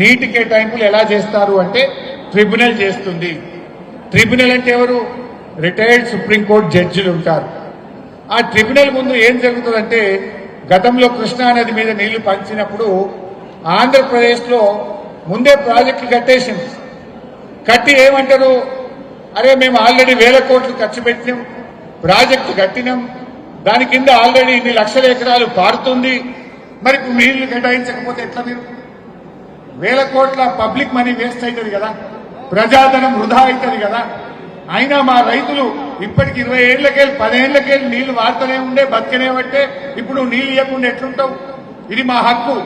నీటి కేటాయింపులు ఎలా చేస్తారు అంటే ట్రిబ్యునల్ చేస్తుంది. ట్రిబ్యునల్ అంటే ఎవరు? రిటైర్డ్ సుప్రీంకోర్టు జడ్జిలు ఉంటారు. ఆ ట్రిబ్యునల్ ముందు ఏం జరుగుతుందంటే గతంలో కృష్ణా నది మీద నీళ్ళు పంచినప్పుడు ఆంధ్రప్రదేశ్లో ముందే ప్రాజెక్టులు కట్టేసింది. కట్టి ఏమంటారు? అరే మేము ఆల్రెడీ వేల కోట్లు ఖర్చు పెట్టినాం ప్రాజెక్టు కట్టినాం దాని కింద ఆల్రెడీ ఇన్ని లక్షల ఎకరాలు పారుతుంది. మరి నీళ్ళు కేటాయించకపోతే ఎట్లా మీరు? వేల కోట్ల పబ్లిక్ మనీ వేస్ట్ అవుతుంది కదా. ప్రజాధనం వృధా అవుతుంది కదా. అయినా మా రైతులు ఇప్పటికి ఇరవై ఏళ్ళకెళ్ళి పదేళ్ళకెళ్ళి నీళ్ళు వాడుతూనే ఉండే బతికనేవంటే ఇప్పుడు నీళ్ళు ఇవ్వకుండా ఎట్లుంటావు? ఇది మా హక్కు.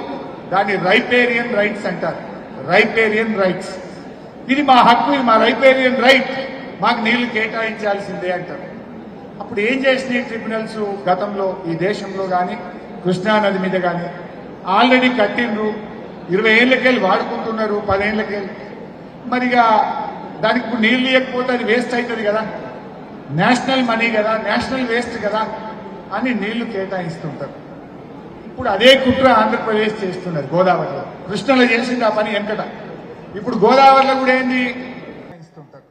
దాన్ని రైపేరియన్ రైట్స్ అంటారు. Riparian rights. ఇది మా హక్కు ఇది మా రైపేరియన్ రైట్. మాకు నీళ్ళు కేటాయించాల్సిందే అంటారు. అప్పుడు ఏం చేసినాయి ట్రిబ్యునల్స్ గతంలో? ఈ దేశంలో కానీ కృష్ణా నది మీద కానీ ఆల్రెడీ కట్టిండ్రు ఇరవై ఏళ్ళకెళ్ళి వాడుకుంటున్నారు పదేళ్ళకెళ్ళి మరిగా దానికి ఇప్పుడు నీళ్ళు ఇవ్వకపోతే అది వేస్ట్ అవుతుంది కదా. నేషనల్ మనీ కదా నేషనల్ వేస్ట్ కదా అని నీళ్ళు కేటాయిస్తుంటారు. ఇప్పుడు అదే కుట్ర ఆంధ్రప్రదేశ్ చేస్తున్నారు గోదావరిలో. కృష్ణలో చేసింది ఆ పని వెంకట ఇప్పుడు గోదావరిలో కూడా ఏంది? ఇస్తుంటారు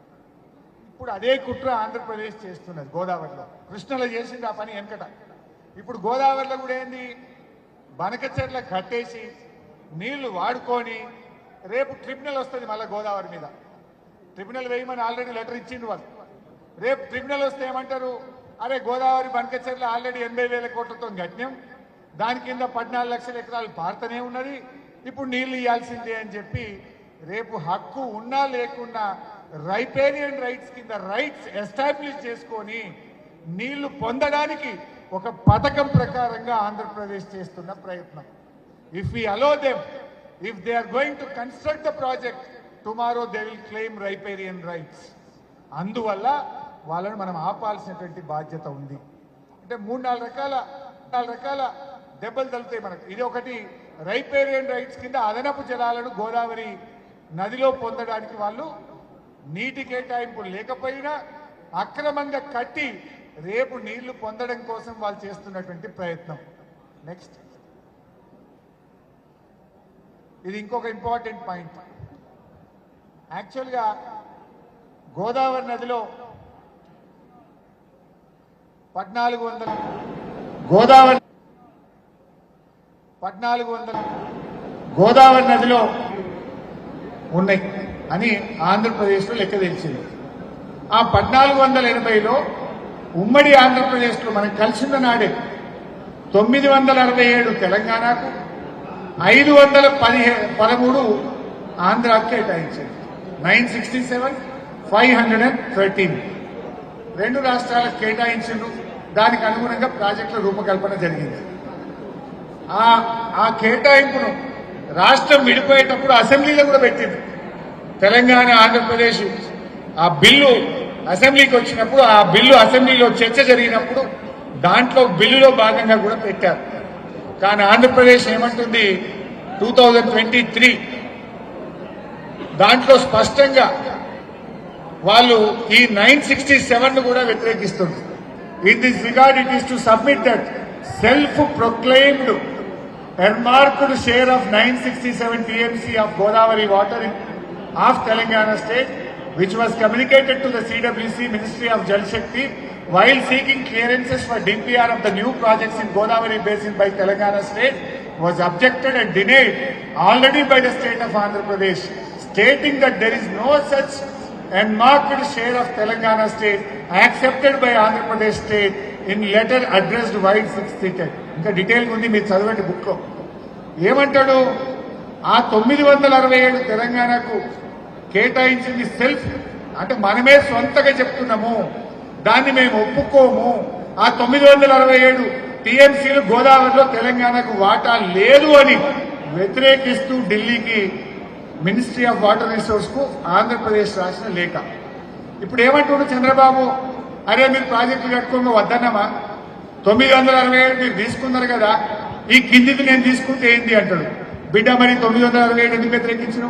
ఇప్పుడు అదే కుట్ర ఆంధ్రప్రదేశ్ చేస్తున్నది గోదావరిలో. కృష్ణలో చేసింది ఆ పని వెంకట ఇప్పుడు గోదావరిలో కూడా ఏంది? బనక చెట్ల కట్టేసి నీళ్ళు వాడుకొని రేపు ట్రిబ్యునల్ వస్తుంది మళ్ళీ గోదావరి మీద. ట్రిబ్యునల్ వేయమని ఆల్రెడీ లెటర్ ఇచ్చిండు వాళ్ళు. రేపు ట్రిబ్యునల్ వస్తే ఏమంటారు? అరే గోదావరి బనకచెర్ల ఆల్రెడీ ఎనభై వేల కోట్లతో కట్టినాం. దాని కింద పద్నాలుగు లక్షల ఎకరాలు పారుతూనే ఉన్నది. ఇప్పుడు నీళ్ళు ఇవ్వాల్సిందే అని చెప్పి రేపు హక్కు ఉన్నా లేకున్నా రైపేరియన్ రైట్స్ కింద రైట్స్ ఎస్టాబ్లిష్ చేసుకొని నీళ్ళు పొందడానికి ఒక పథకం ప్రకారంగా ఆంధ్రప్రదేశ్ చేస్తున్న ప్రయత్నం. If we allow them, if they are going to construct the project tomorrow they will claim riparian rights అందువల్ల వాళ్ళని మనం ఆపాల్సినటువంటి బాధ్యత ఉంది. అంటే మూడు నాలుగు రకాల నాలుగు రకాల దెబ్బలు తలుతాయి మనకు. ఇది ఒకటి రైపేరియన్ రైట్స్ కింద అదనపు జలాలను గోదావరి నదిలో పొందడానికి వాళ్ళు నీటి కేటాయింపు లేకపోయినా అక్రమంగా కట్టి రేపు నీళ్ళు పొందడం కోసం వాళ్ళు చేస్తున్నటువంటి ప్రయత్నం. నెక్స్ట్ ఇది ఇంకొక ఇంపార్టెంట్ పాయింట్ యాక్చువల్గా గోదావరి నదిలో పద్నాలుగు వందల గోదావరి పద్నాలుగు వందల గోదావరి నదిలో ఉన్నాయి అని ఆంధ్రప్రదేశ్లో లెక్క తెలిసింది. ఆ పద్నాలుగు వందల ఎనభైలో ఉమ్మడి ఆంధ్రప్రదేశ్లో మనకు కలిసిన నాడే తొమ్మిది వందల అరవై ఏడు తెలంగాణకు ఐదు వందల పదిహే పదమూడు ఆంధ్రాకి కేటాయించింది nine sixty seven five hundred and thirteen. రెండు రాష్ట్రాలకు కేటాయించిండ్రు దానికి అనుగుణంగా ప్రాజెక్టుల రూపకల్పన జరిగింది. ఆ ఆ కేటాయింపును రాష్ట్రం విడిపోయేటప్పుడు అసెంబ్లీలో కూడా పెట్టింది. తెలంగాణ ఆంధ్రప్రదేశ్ ఆ బిల్లు అసెంబ్లీకి వచ్చినప్పుడు ఆ బిల్లు అసెంబ్లీలో చర్చ జరిగినప్పుడు దాంట్లో బిల్లులో భాగంగా కూడా పెట్టారు. కానీ ఆంధ్రప్రదేశ్ ఏమంటుంది? టూ థౌజండ్ ట్వంటీ త్రీ దాంట్లో స్పష్టంగా వాళ్ళు ఈ నైన్ సిక్స్టీ సెవెన్ కూడా వ్యతిరేకిస్తుంది in this regard it is to submit that self proclaimed earmarked share of nine sixty seven TMC of Godavari water of Telangana state which was communicated to the CWC Ministry of Jal Shakti while seeking clearances for DPR of the new projects in Godavari Basin by Telangana state was objected and denied already by the state of Andhra Pradesh, stating that there is no such unmarked share of Telangana state accepted by Andhra Pradesh state in letter addressed while six seated. ఇంకా detail ఉంది మీరు చదవండి బుక్లో ఏమంటాడు ఆ తొమ్మిది వందల అరవై ఏడు తెలంగాణకు కేటాయించింది సెల్ఫ్ అంటే మనమే సొంతగా చెప్తున్నాము దాన్ని మేము ఒప్పుకోము. ఆ తొమ్మిది వందల అరవై ఏడు టీఎంసీలు గోదావరిలో తెలంగాణకు వాటా లేదు అని వ్యతిరేకిస్తూ ఢిల్లీకి మినిస్ట్రీ ఆఫ్ వాటర్ రిసోర్స్కు ఆంధ్రప్రదేశ్ రాసిన లేఖ. ఇప్పుడు ఏమంటుండ్రు చంద్రబాబు? అరే మీరు ప్రాజెక్టులు కట్టుకుని వద్దన్నమా? తొమ్మిది వందల అరవై ఏడు మీరు తీసుకున్నారు కదా ఈ కిందిది నేను తీసుకుంటే ఏంది అంటాడు. బిడ్డ మరి తొమ్మిది వందల అరవై ఏడు ఎందుకు వ్యతిరేకించను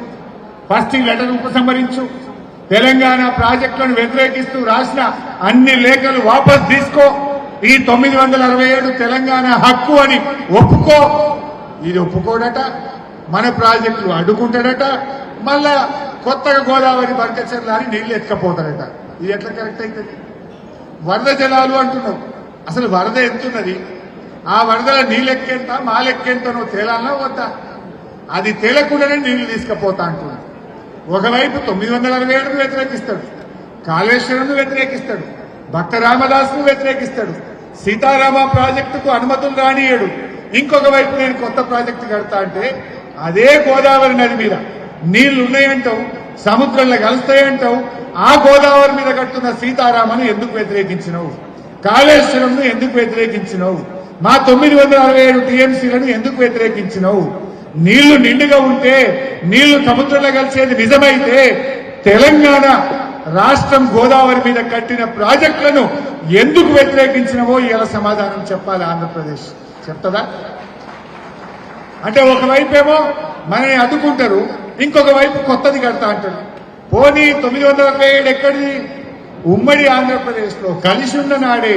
ఫస్ట్ ఈ లెటర్ ఉపసంహరించు. తెలంగాణ ప్రాజెక్టులను వ్యతిరేకిస్తూ రాసిన అన్ని లేఖలు వాపస్ తీసుకో. ఈ తొమ్మిది వందల అరవై ఏడు తెలంగాణ హక్కు అని ఒప్పుకో. ఇది ఒప్పుకోడట. మన ప్రాజెక్టులు అడ్డుకుంటాడట. మళ్ళా కొత్తగా గోదావరి బంకచర్ల అని నీళ్ళు ఎత్తుకపోతాడట. ఇది ఎట్లా కరెక్ట్ అవుతుంది వరద జలాలు అంటున్నావు. అసలు వరద ఎంతున్నది? ఆ వరదల నీళ్ళెక్కేంత మాలెక్కేంతనో తేలాలన్నా వద్దా? అది తేలకుండానే నీళ్ళు తీసుకుపోతా అంటున్నాడు ఒకవైపు తొమ్మిది వందల అరవై ఏడును వ్యతిరేకిస్తాడు. కాళేశ్వరంను వ్యతిరేకిస్తాడు. భక్త రామదాసును వ్యతిరేకిస్తాడు. సీతారామ ప్రాజెక్టుకు అనుమతులు రానియడు. ఇంకొక వైపు నేను కొత్త ప్రాజెక్టు కడతా అంటే అదే గోదావరి నది మీద. నీళ్ళు ఉన్నాయంటావు సముద్రంలో కలుస్తాయంటావు ఆ గోదావరి మీద కట్టున్న సీతారామను ఎందుకు వ్యతిరేకించినవు? కాళేశ్వరంను ఎందుకు వ్యతిరేకించినవు? మా తొమ్మిది వందల అరవై ఏడు టీఎంసీలను ఎందుకు వ్యతిరేకించినవు? నీళ్ళు నిండుగా ఉంటే నీళ్ళు సముద్రంలో కలిసేది నిజమైతే తెలంగాణ రాష్ట్రం గోదావరి మీద కట్టిన ప్రాజెక్టులను ఎందుకు వ్యతిరేకించినవో ఇలా సమాధానం చెప్పాలి ఆంధ్రప్రదేశ్. చెప్తదా అంటే ఒకవైపు ఏమో మనని అడ్డుకుంటారు ఇంకొక వైపు కొత్తది కడతా అంటారు. పోనీ తొమ్మిది వందల అరవై ఏడు ఎక్కడిది? ఉమ్మడి ఆంధ్రప్రదేశ్లో కలిసి ఉన్న నాడే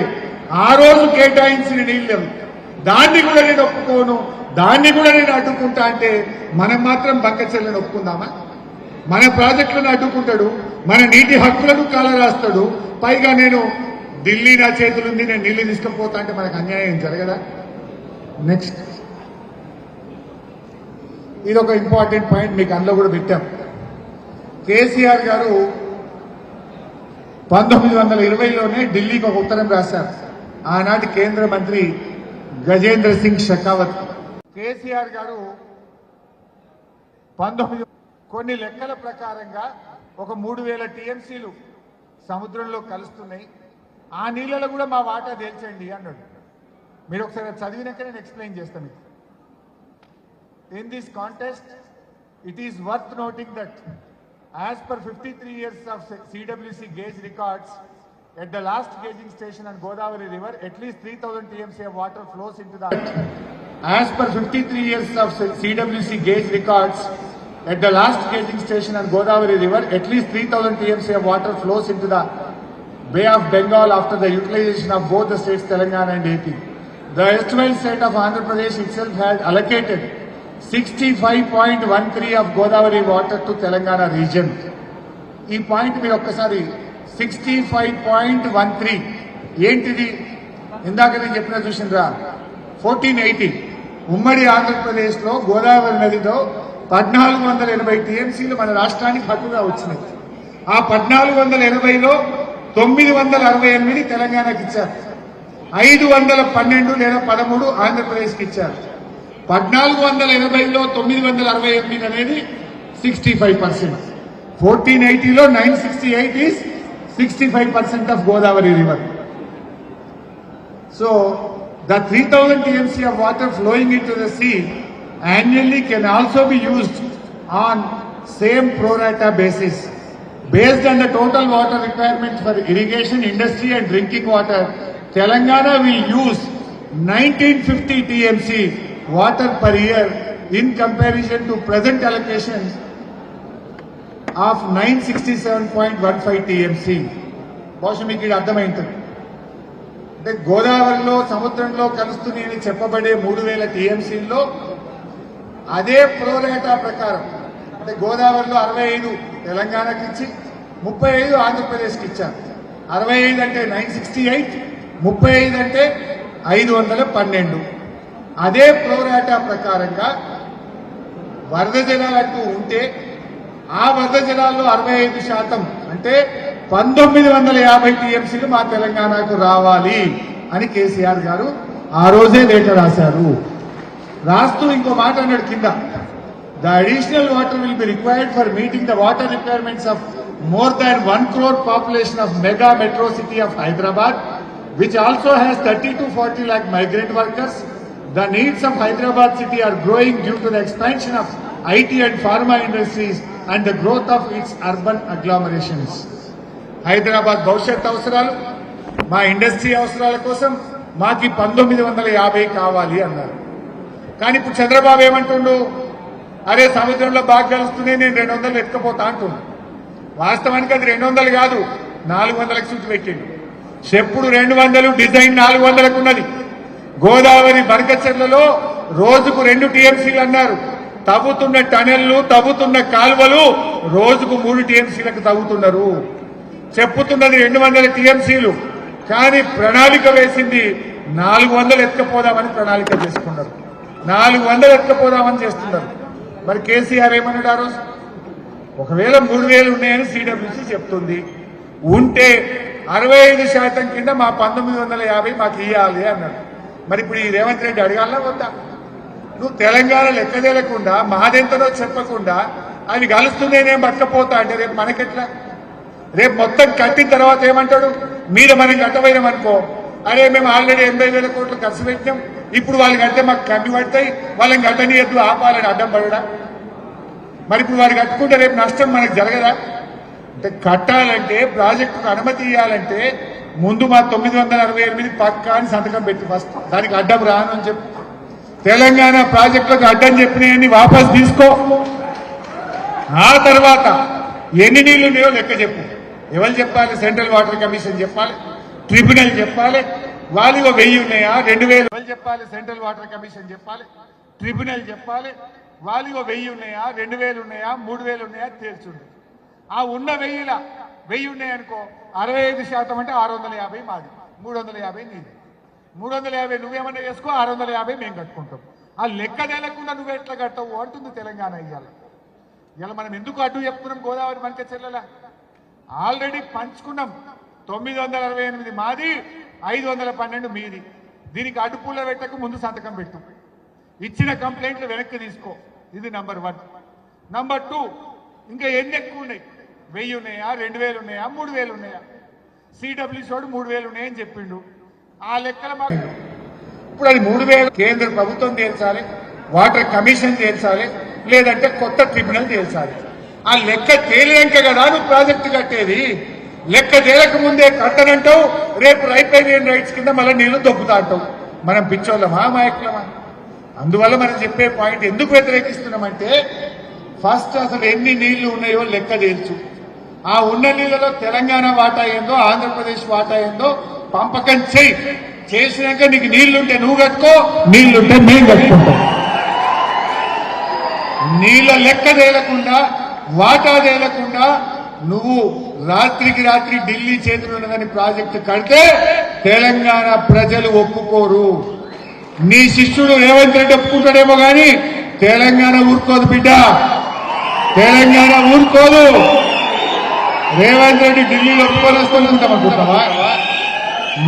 ఆ రోజు కేటాయించిన నీళ్ళు దాన్ని కూడా నేను ఒప్పుకోను. దాన్ని కూడా నేను అడ్డుకుంటా అంటే మనం మాత్రం బంకచెల్లని ఒప్పుకుందామా? మన ప్రాజెక్టులను అడ్డుకుంటాడు మన నీటి హక్కులను కాలరాస్తాడు పైగా నేను ఢిల్లీ నా చేతులుంది నేను నీళ్ళు తీసుకుపోతా అంటే మనకు అన్యాయం జరగదా? నెక్స్ట్ ఇది ఒక ఇంపార్టెంట్ పాయింట్ మీకు అందులో కూడా పెట్టాం. కేసీఆర్ గారు పంతొమ్మిది వందల ఇరవైలోనే ఢిల్లీకి ఒక ఉత్తరం రాశారు. ఆనాటి కేంద్ర మంత్రి గజేంద్ర సింగ్ షెకావత్ కేసీఆర్ గారు పంతొమ్మిది కొన్ని లెక్కల ప్రకారంగా ఒక మూడు వేల టీఎంసీలు సముద్రంలో కలుస్తున్నాయి. ఆ నీళ్ళలో కూడా మా వాటా తేల్చండి అన్నాడు. మీరు ఒకసారి చదివినాక నేను ఎక్స్ప్లెయిన్ చేస్తాను మీకు. In this context it is worth noting that as per fifty three years of CWC gauge records at the last gauging station and Godavari river at least three thousand TMC water flows into that As per 53 years of CWC gauge records, at the last gauging station on Godavari River, at least 3000 TMC of water flows into the Bay of Bengal after the utilization of both the states Telangana and AP. The erstwhile state of Andhra Pradesh itself had allocated 65.13 of Godavari water to Telangana region. ఈ point మీరు ఒక్కసారి sixty five point one three ఏంటిది ఇందాక నేను చెప్పిన చూసిండ్రా fourteen eighty ఉమ్మడి ఆంధ్రప్రదేశ్లో గోదావరి నదిలో పద్నాలుగు వందల ఎనభై టీఎంసీలు మన రాష్ట్రానికి హక్కుగా వచ్చినాయి. ఆ పద్నాలుగు వందల ఎనభైలో తొమ్మిది వందల అరవై ఎనిమిది తెలంగాణకి ఇచ్చారు. ఐదు వందల పన్నెండు లేదా పదమూడు ఆంధ్రప్రదేశ్కి ఇచ్చారు. పద్నాలుగు వందల ఎనభైలో తొమ్మిది వందల అరవై ఎనిమిది అనేది sixty five percent. Fourteen ఎయిటీలో nine sixty eight is sixty five percent of Godavari river. So the 3000 TMC of water flowing into the sea annually can also be used on same pro rata basis. Based on the total water requirements for irrigation, industry and drinking water, Telangana will use 1950 TMC water per year in comparison to present allocation of 967.15 TMC. బహుశా మీకు ఇది అర్థమైంటుంది అంటే గోదావరిలో సముద్రంలో కలుస్తున్నాయని చెప్పబడే మూడు వేల టీఎంసీల్లో అదే ప్రోరేటా ప్రకారం అంటే గోదావరిలో అరవై ఐదు తెలంగాణకి ఇచ్చి ముప్పై ఐదు ఆంధ్రప్రదేశ్కి ఇచ్చారు. అరవై ఐదు అంటే నైన్ సిక్స్టీ ఎయిట్ ముప్పై ఐదు అంటే ఐదు వందల పన్నెండు. అదే ప్రోరాటా ప్రకారంగా వరద జలాలంటూ ఉంటే ఆ వరద జలాల్లో అరవై ఐదు శాతం అంటే పంతొమ్మిది వందల యాభై టీఎంసీలు మా తెలంగాణకు రావాలి అని కేసీఆర్ గారు ఆ రోజే లేటర్ రాశారు. రాస్తూ ఇంకో మాట అన్నాడు కింద. The additional water will be required for meeting the water requirements of more than one crore population of mega metro city of Hyderabad which also has thirty to forty lakh migrant workers the needs of Hyderabad city are growing due to the expansion of IT and pharma industries and the growth of its urban agglomerations Hyderabad భవిష్యత్ అవసరాలు మా industry అవసరాల కోసం మాకి పంతొమ్మిది వందల యాభై కావాలి అన్నారు. కానీ ఇప్పుడు చంద్రబాబు ఏమంటుండు? అరే సముద్రంలో బాగా కలుస్తున్నాయి నేను రెండు వందలు ఎత్తుకపోతా అంటుండు. వాస్తవానికి అది రెండు వందలు కాదు నాలుగు వందలకు సూచి పెట్టింది చెప్పుడు రెండు వందలు డిజైన్ నాలుగు వందలకు ఉన్నది. గోదావరి బరకచెర్లలో రోజుకు రెండు టీఎంసీలు అన్నారు. తవ్వుతున్న టనెళ్ళు తవ్వుతున్న కాలువలు రోజుకు మూడు టీఎంసీలకు తవ్వుతున్నారు. చెప్పుతున్నది రెండు వందల టీఎంసీలు. కానీ ప్రణాళిక వేసింది నాలుగు వందలు ఎత్తుకపోదామని ప్రణాళిక చేసుకున్నారు. నాలుగు వందలు ఎత్తుకపోదామని చేస్తున్నారు. మరి కేసీఆర్ ఏమన్నాడు ఆ రోజు? ఒకవేళ మూడు వేలు ఉన్నాయని సిడబ్ల్యూసీ చెప్తుంది. ఉంటే అరవై ఐదు శాతం కింద మా పంతొమ్మిది వందల యాభై మాకు ఇవ్వాలి అన్నాడు. మరి ఇప్పుడు ఈ రేవంత్ రెడ్డి అడగాల వద్దా? నువ్వు తెలంగాణ లెక్క తేలకుండా మాదెంతనో చెప్పకుండా అది కలుస్తుందేనేం పట్టకపోతా అంటే రేపు మనకెట్లా? రేపు మొత్తం కట్టిన తర్వాత ఏమంటాడు? మీరు మనం కట్టబోయినాం అనుకో. అరే మేము ఆల్రెడీ ఎనభై వేల కోట్లు ఖర్చు పెట్టాం ఇప్పుడు వాళ్ళు కడితే మాకు కమ్మి పడతాయి. వాళ్ళని కట్టనీయద్దు ఆపాలని అడ్డం పడడా? మరి ఇప్పుడు వారు కట్టుకుంటే రేపు నష్టం మనకు జరగదా? అంటే కట్టాలంటే ప్రాజెక్టుకు అనుమతి ఇవ్వాలంటే ముందు మా తొమ్మిది వందల అరవై ఎనిమిది పక్కా అని సంతకం పెట్టి ఫస్ట్. దానికి అడ్డం రాను అని చెప్పి. తెలంగాణ ప్రాజెక్టులకు అడ్డం చెప్పినాయని వాపస్ తీసుకో. ఆ తర్వాత ఎన్ని నీళ్ళు ఉన్నాయో లెక్క చెప్పు. ఎవరు చెప్పాలి? సెంట్రల్ వాటర్ కమిషన్ చెప్పాలి? ట్రిబ్యునల్ చెప్పాలి? వాళ్ళు వెయ్యి ఉన్నాయా? రెండు వేలు. ఎవరు చెప్పాలి? సెంట్రల్ వాటర్ కమిషన్ చెప్పాలి? ట్రిబ్యునల్ చెప్పాలి? వాళ్ళు వెయ్యి ఉన్నాయా? రెండు వేలు ఉన్నాయా? మూడు వేలు ఉన్నాయా? తేల్చుంది. ఆ ఉన్న వెయ్యిల వెయ్యి ఉన్నాయనుకో అరవై ఐదు శాతం అంటే ఆరు వందల యాభై మాది. మూడు వందల యాభై నీది. మూడు వందల యాభై నువ్వేమన్నా చేసుకో ఆరు వందల యాభై మేము కట్టుకుంటాం. ఆ లెక్క తేలకుండా నువ్వు ఎట్లా కట్టవు అంటుంది తెలంగాణ ఇయ్యాల. ఇలా మనం ఎందుకు అడ్డు చెప్తున్నాం గోదావరి మనకి చెల్లెలా? ఆల్రెడీ పంచుకున్నాం. తొమ్మిది వందల అరవై ఎనిమిది మాది ఐదు వందల పన్నెండు మీది. దీనికి అడుపులో పెట్టకు ముందు సంతకం పెట్టు. ఇచ్చిన కంప్లైంట్లు వెనక్కి తీసుకో. ఇది నంబర్ వన్. నంబర్ టూ ఇంకా ఎన్ని ఎక్కువ ఉన్నాయి? వెయ్యి ఉన్నాయా? రెండు వేలు ఉన్నాయా? మూడు వేలు ఉన్నాయా? సిడబ్ల్యూ వాడు మూడు వేలు ఉన్నాయని చెప్పిండు. ఆ లెక్కల మాకు ఇప్పుడు అది మూడు వేలు కేంద్ర ప్రభుత్వం తేల్చాలి వాటర్ కమిషన్ తేల్చాలి లేదంటే కొత్త ట్రిబ్యునల్ తేల్చాలి. ఆ లెక్క తేలినాక కదా నువ్వు ప్రాజెక్టు కట్టేది? లెక్క తేలక ముందే కట్టనంటావు రేపు రైపేరియన్ రైట్స్ కింద మళ్ళీ నీళ్ళు దొబ్బుతా అంటావు. మనం పిచ్చోళ్ళమా మాయకులమా? అందువల్ల మనం చెప్పే పాయింట్ ఎందుకు వ్యతిరేకిస్తున్నామంటే ఫస్ట్ అసలు ఎన్ని నీళ్ళు ఉన్నాయో లెక్క తేల్చు. ఆ ఉన్న నీళ్ళలో తెలంగాణ వాటా ఏందో ఆంధ్రప్రదేశ్ వాటా ఏందో పంపకం చేయి చేసినాక నీకు నీళ్ళుంటే నువ్వు కట్టుకో నీళ్ళుంటే మేము కట్టుకుంటాం. నీళ్ళ లెక్క తేలకుండా వాటా తేలకుండా నువ్వు రాత్రికి రాత్రి ఢిల్లీ చేతులు ఉన్నదని ప్రాజెక్టు కడితే తెలంగాణ ప్రజలు ఒప్పుకోరు. నీ శిష్యుడు రేవంత్ రెడ్డి ఒప్పుకుంటాడేమో కానీ తెలంగాణ ఊరుకోదు బిడ్డ. తెలంగాణ ఊరుకోదు. రేవంత్ రెడ్డి ఢిల్లీలో ఒప్పుకొని వస్తుంటాం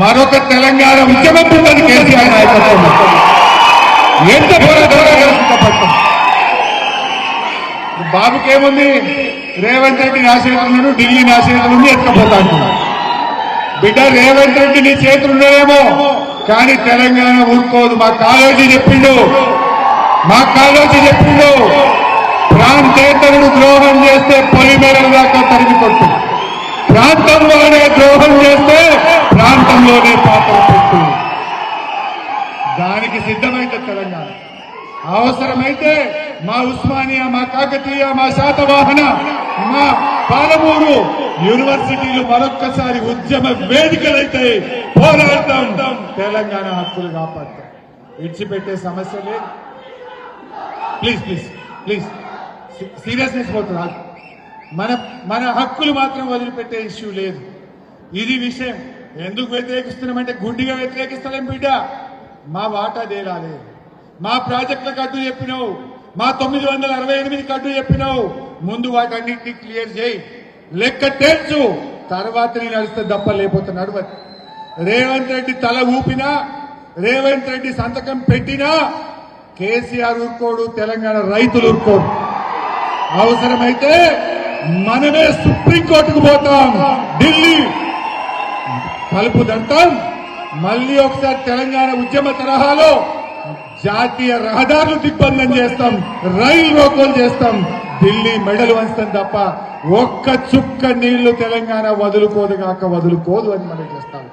మరొక తెలంగాణ ఉద్యమం ఉన్నది కేసీఆర్ నాయకత్వం ఎంత పోరాటం బాబుకేముంది? రేవంత్ రెడ్డి నా చేతులు ఉన్నాడు ఢిల్లీ నా చేతులు ఉంది ఎత్తుకపోతా బిడ్డ రేవంత్ రెడ్డి నీ చేతులు ఉన్నాడేమో కానీ తెలంగాణ ఊరుకోదు. మా కాలోజీ చెప్పిండు. మా కాలోజీ చెప్పిండు. ప్రాంతేతరుడు ద్రోహం చేస్తే పొలిమేరల దాకా తరిగి కొట్టు. ప్రాంతంలోనే ద్రోహం చేస్తే ప్రాంతంలోనే పాత్ర పెట్టు. దానికి సిద్ధమైతే తెలంగాణ. అవసరమైతే మా ఉస్మానియా మా కాకతీయ మా శాతవాహన మా పాలమూరు యూనివర్సిటీలు మరొక్కసారి ఉద్యమ వేదికలైతే పోరాడతాం. తెలంగాణ హక్కులు కాపాడతాం. విడిచిపెట్టే సమస్య లేదు. Please please please. సీరియస్నెస్ పోతుంది. మన మన హక్కులు మాత్రం వదిలిపెట్టే ఇష్యూ లేదు. ఇది విషయం. ఎందుకు వ్యతిరేకిస్తున్నామంటే గుండిగా వ్యతిరేకిస్తలేం బిడ్డ. మా వాటా తేలాలి. మా ప్రాజెక్టులకు అడ్డు చెప్పినావు. మా తొమ్మిది వందల అరవై ఎనిమిది కట్టు చెప్పినావు. ముందు వాటన్నింటినీ క్లియర్ చేయి. లెక్క తెచ్చు తర్వాత నేను నడిస్తే దప్ప లేకపోతున్నాడు నడవదు రేవంత్ రెడ్డి తల ఊపినా రేవంత్ రెడ్డి సంతకం పెట్టినా కేసీఆర్ ఊరుకోడు తెలంగాణ రైతులు ఊరుకోడు అవసరమైతే మనమే సుప్రీంకోర్టుకు పోతాం. ఢిల్లీ తలుపు దంతం. మళ్ళీ ఒకసారి తెలంగాణ ఉద్యమ తరహాలో జాతీయ రహదారులు దిగ్బంధం చేస్తాం రైలు రోకోలు చేస్తాం. ఢిల్లీ మెడలు వంచుతాం తప్ప ఒక్క చుక్క నీళ్ళు తెలంగాణ వదులుకోదు కాక వదులుకోదు అని మనం చేస్తాం.